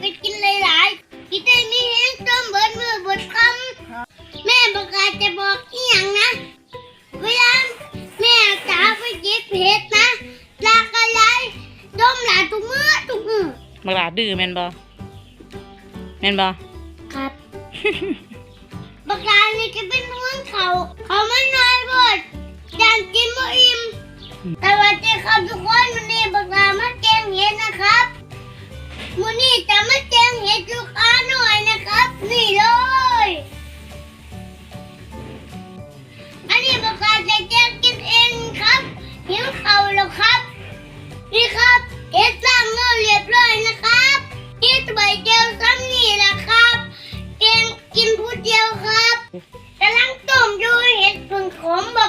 ไปกินหลายๆกินได้มีแห้งต้มเบิดมือเบิดคำแม่บอกอาจจะบอกอีหยังนะ เวลาแม่จ๋าไปเก็บเห็ดนะลากอะไรต้มหลายทุกมื้อทุกมื้อบักหลาดื้อแม่นบ่แม่นบ่ครับบักลานี่จะเป็นห่วงเขา เขาไม่น้อยบดอยากกินบ่อิ่มแต่ว่าเจ้าครับทุกคนวันนี้บักลามาแกงเห็ด แกงเห็ดลูกค้าหน่อยนะครับ นี่เลยอันนี้บักลาจะแกงกินเองครับหิวเขาแล้วครับ นี่ครับเห็ดล้างมือเรียบร้อยนะครับเห็ดใบเดียวซ้ำนี่แหละครับเกงกินผู้เดียวครับกำลังต้มอยู่เห็ดผึ่งขมบอ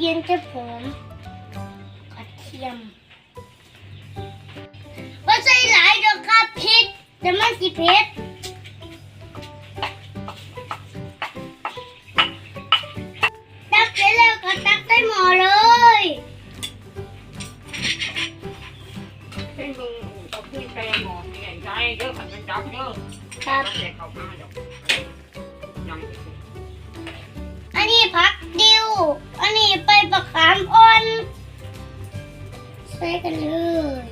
เย็นจะผมกระเทียมว่าใส่หลายดอกครับพริกแต่มันสิเผ็ดตักเสร็จแล้วก็ตักใส่หม้อเลยเป็นมึงเอาขึ้นไปหมอนี่ใหญ่เด้อขันเป็นจับเด้อครับเด็กเขามาเดี๋ยวยัง กันเลย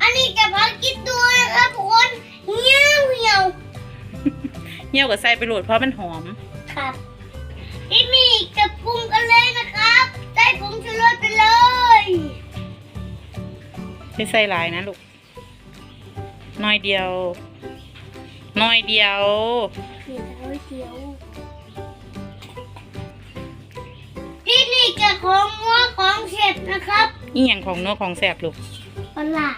อันนี้จะผักกินตัวนะครับทุกคนเหี่ยวเหี่ยวเหี่ยวกับใส่ไปโหลดเพราะมันหอม ครับที่นี่จะปรุงกันเลยนะครับใส่ผงชูรสไปเลยไม่ใส่หลายนะลูกน้อยเดียว น้อยเดียว ที่นี่จะของมัวของเสร็จนะครับอีหยังของเนื้อของแสบลูกปลา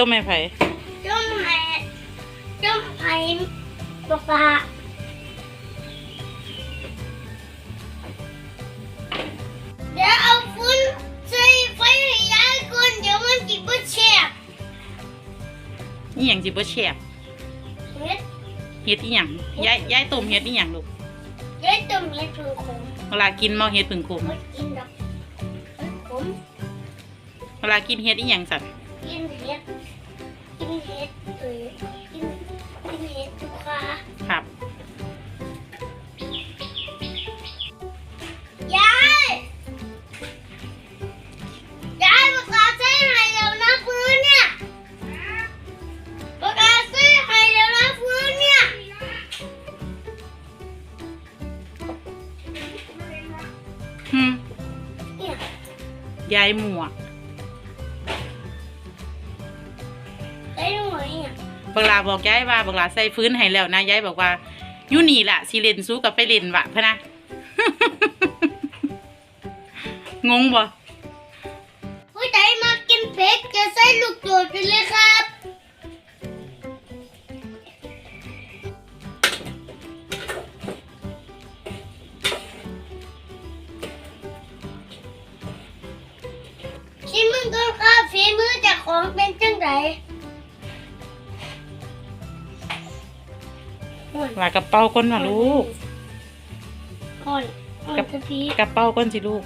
จ้าแม่ไผจุ้มให้จุ้มให้ปลาเดี๋ยวเอาฟุ้นใส่ไฟให้ยายก่อนเดี๋ยวมันจิบแฉบอีหยังสิบ่แฉบเฮ็ดเฮ็ดอีหยังยายยายต้มเฮ็ดอีหยังลูกเฮ็ดต้มเฮ็ดผึ่งขมเวลากินเมาเฮ็ดผึ่งขมไม่กินดอกเฮ็ดขมเวลากินเฮ็ดอีหยังสัตว์กินเห็ด กินเห็ดเออกินกินเห็ดทุกคาครับ ยาย ยายปากกาใส่ให้แล้วนะพื้นเนี่ยปากกาใส่ให้แล้วนะพื้นเนี่ยฮึมเนี่ยยายหมวก บักลาบอกยายว่าบักลาใส่ฟื้นให้แล้วนะยายบอกว่ายูนี่ล่ะสิเล่นสู้กับไปเล่นวะพะนะ งงบ่ผู้ใดมากินเผ็ดจะใส่ลูกโดดไปเลยครับชิมมึงก่อนครับฝีมือจากของเป็นจังได หลากระเป๋าคนมาลูกอ่อนอ่อนกับกะทิกระเป๋าก้นสิลูก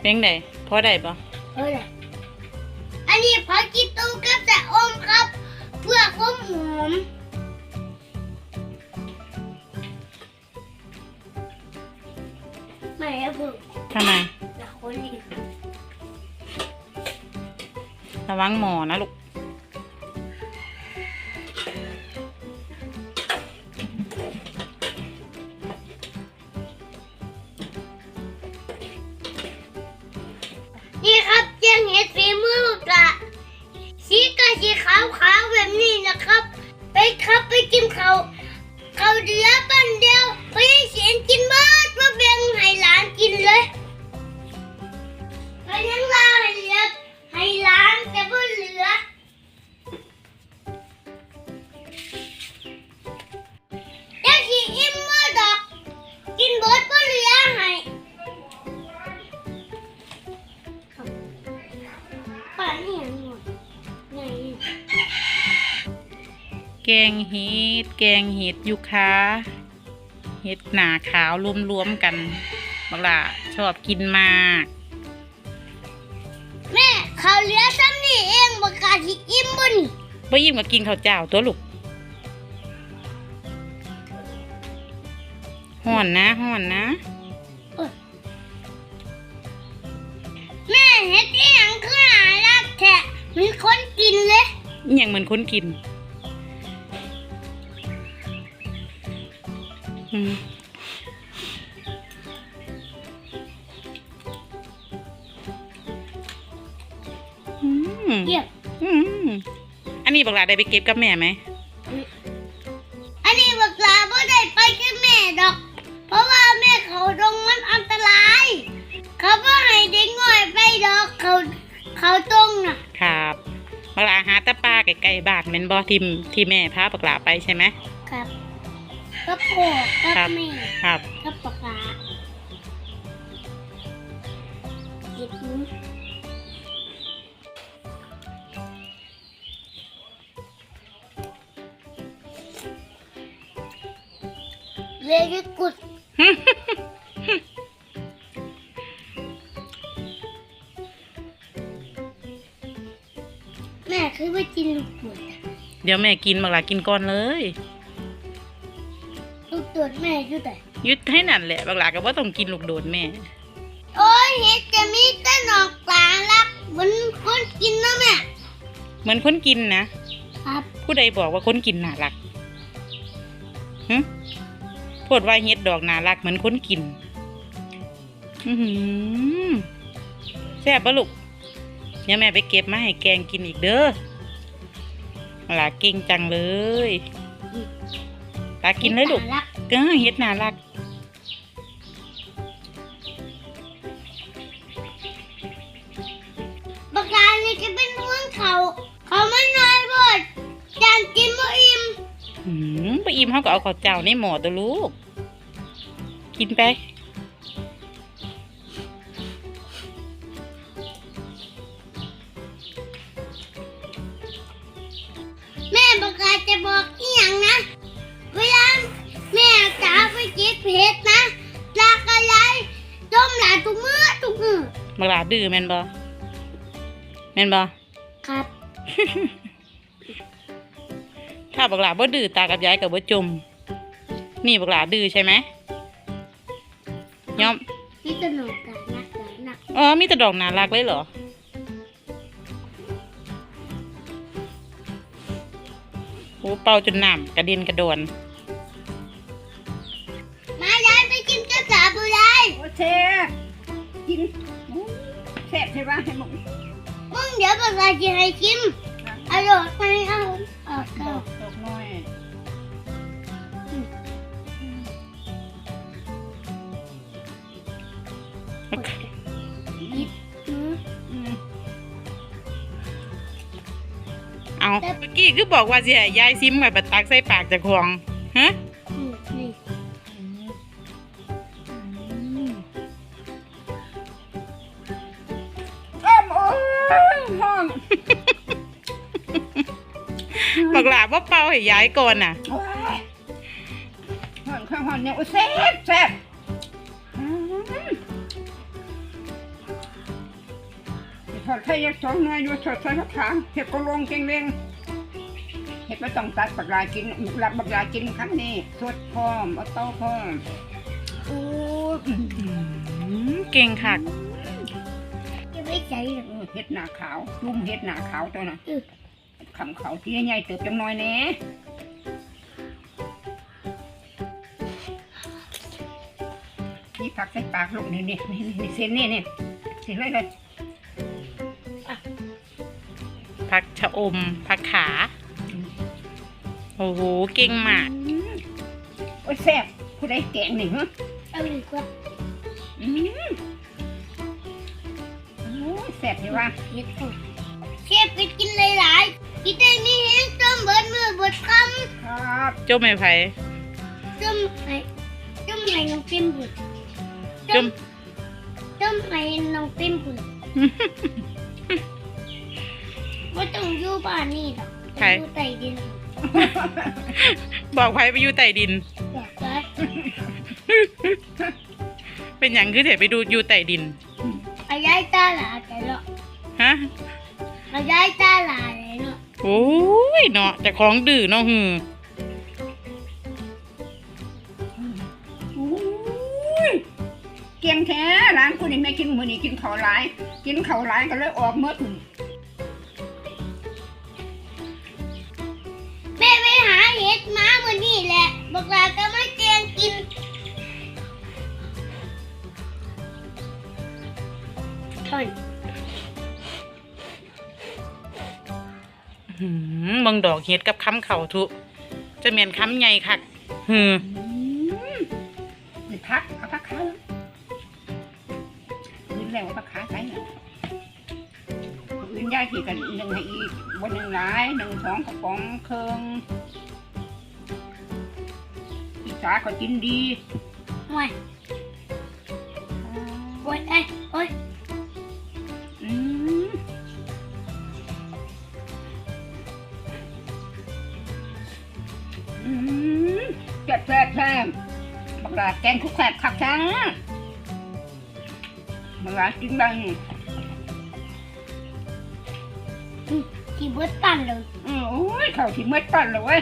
เป็นไงพอได้ปะเออเลย ระวังหมอนะลูก กงเห็ดแกงเห็ดยูคาเห็ดหนาขาวรวมๆกันบักหล่าชอบกินมากแม่เขาวเหลือซ้ำนี่เองบอกกล้าที่อิ่มบ่นี่บ่ยิ่งมากินข้าวเจ้าตัวลูกห่อนนะห่อนนะแม่เฮ็ดอีหยังคือหารักแท้มีคนกินเลยอหย่างเหมือนคนกิน เยี่ยมอืมอันนี้บักหลาได้ไปเก็บกับแม่ไหม อันนี้บอกลาบ่ได้ไปกับแม่ดอก เพราะว่าแม่เขาดงมันอันตราย เขาบ่ให้เด็กง่อยไปดอกเขาเขาตรงน่ะ ครับบักหลาหาแตะปลาไก่ๆบาทแม่นบ่ที่ที่แม่พาบักหลาไปใช่ไหมครับ ก็พ่อกัครับ บแม่ครับ กับปากกาอีกนิดเลยก็กุดแม่คือว่ากินลูกตวดอะเดี๋ยวแม่กินบักหลากินก่อนเลย ลูกตวดแม่อยู่แต่ยึดให้นั่นแหละบักหลาก็ว่าต้องกินลูกโดดแม่ โอ้ยเห็ดจะมีแต่หนอกตาลักเหมือนคนกินนะแม่ เหมือนคนกินนะ ครับ ผู้ใดบอกว่าคนกินน่ารักฮึพูดว่าเฮ็ดดอกน่ารักเหมือนคนกิน อือหือแซ่บปะลูกเดี๋ยวแม่ไปเก็บมาให้แกงกินอีกเด้อหลาเก่งจังเลยตากินเลยลูกตาลัก เออเฮ็ดน่ารักบักลานี่จะเป็นห่วงเขา เขามันน้อยบดจานกินบ่อิ่มหืมไปอิ่มเขาก็เอาข้าวเจ้าในหม้อตัวลูก กินไป แม่บักลาจะบอกอีหยังนะเวลาแม่ จ๋าไปเก็บเห็ดนะลากอะไรต้มหลานทุกมื้อทุกมื้อบักหลาดื้อแม่นบ่แม่นบ่ครับ ถ้าบักหลาบ่ดื้อตากับยายกับบ่จม นี่บักหลาดื้อใช่ไหมยอมนี่ตลกกันนักกันนักอ๋อมีแต่ดอกน่ารักเลยเหรอโอ้เป่าจนน้ำกระเด็นกระโดนายโอเคกินแซ่บใช่ปะให้หมดมึงเดี๋ยวบักลาจะให้กินอร่อยไหมเอาเอาดเอาอกดอกน้อยอืมอืมเอาเมื่อกี้คือบอกว่าสิให้ยายซิมไว้บัดตักใส่ปากเจากของฮะ บักหลาว่าเป่าให้ย้ายก่อนน่ะโอ้ยหอนข้าวหอนเนี่ยโอ้ยแซ่บแซ่บอืมเดี๋ยวทอดไข่ยักษ์สองหน่อยดูทอดใส่ผักขามเห็ดกระโลงเก่งเร่งเห็ดไม่ต้องตัดบักลากินรับบักลากินครั้งนี้สดพร้อมเอาเต้าพร้อมโอ้ยอืมเก่งคักจะไม่ใจหรอกเออเห็ดหนาขาวลุ่มเห็ดหนาขาวตัวน่ะ อือคำเขาที่ใหญ่ๆเติบจังน้อยแหน่นี่ผักใส่ปากลูกนี่นี่นี่นี่เส้นนี่นี่เส้นเลยเลยผักชะอมผักขา โอ้โหเก่งมากอืมโอ้ยแซ่บผู้ใดแกงนี่ฮะเอาดีกว่าอืมโอ้ยแซ่บดีว่าเฮ็ดก่อน เชฟไปกินหลายๆกินได้มีแห้งต้มเบิดมือเบิดคครับเจ้าแม่ไผำต้มไห้ต้มไห้น้องปิมบุดเจ้าต้มไห้น้องปิมบุดว่าต้องอยู่บ้านนี่ดอกต้องอยู่ใต้ดินบอกไผไปอยู่ใต้ดิน บอกว่าเป็นอย่างคือเถไปดูอยู่ใต้ดินเอาย้ายตาหลาใจเนาะฮะ เอาย้ายตาหลาเลยเนาะโอ้ยเนาะเจะของดื้อเนาะหือโอ้ยเกียงแท้ร้านคุณนี่แม่กินมื้อนี้กินข้าวหลาย กินข้าวหลายก็เลยออกเมื่อถึงแม่ไปหาเห็ดมาเมื่อนี่แหละบอกลาก็ไม่เจียงกินทน หืมเบังดอกเฮ็ดกับค้ำเข่าทุจะเมียนค้ำใหญ่คักหือนี่พักเอาพักขาอื่นแล้วเอาพักขาไปเนี่ยอื่นย่ายที่กันหนึ่งให้อีกบนหนึ่งหลายหนึ่งสองกระป๋องเครื่องอีสาก็กินดีโอ้ยโอ้ยเอ้ยโอ้ย บักหลาแกงคุกแคบขักช้างบักหลากินบ้างที่เบิดตันเลยอืมโอ้ยเขาที่เมื่อตันเลยเว้ย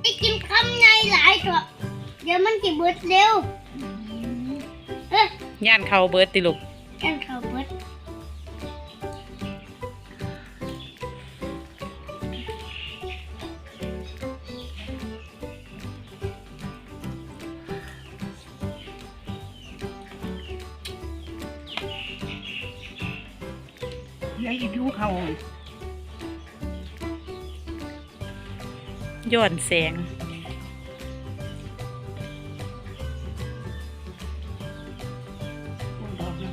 ไอ้กินคำใหญ่หลายเถอะเดี๋ยวมันจะเบิดเร็วเอ้ยย่านเขาเบิดติลูกกันเขาเบิด อีดูเขาย้อนแสงดอกนั้น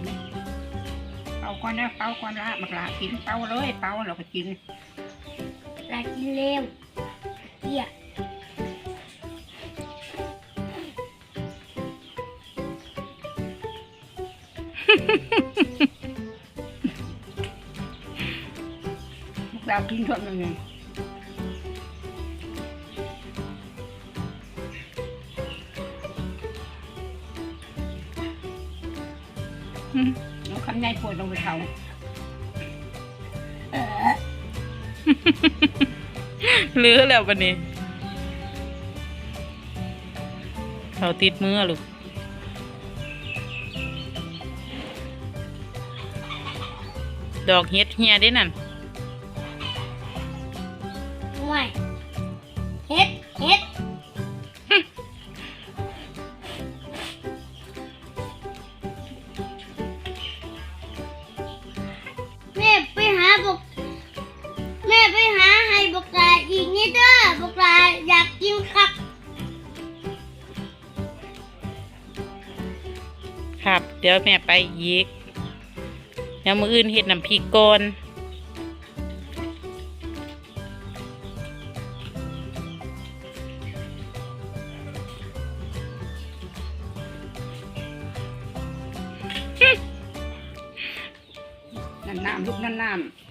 เป่าก่อนนะเป่าก่อนละบักหลากินเป่าเลยเป่าเราก็กิน ลากินเร็วเหี้ย กหลากินทั่วเลยหืมเอาคำใหญ่ปวดลงไปเขาเลื้อแล้ววันนี้ เขาติดมือลูกดอกเฮ็ดเฮียได้นั่น ดี๋ยวแม่ไปอีกเดี๋ยวมืออื่นเห็ดน้ำพริกก่อนน้ำลูกน้ำ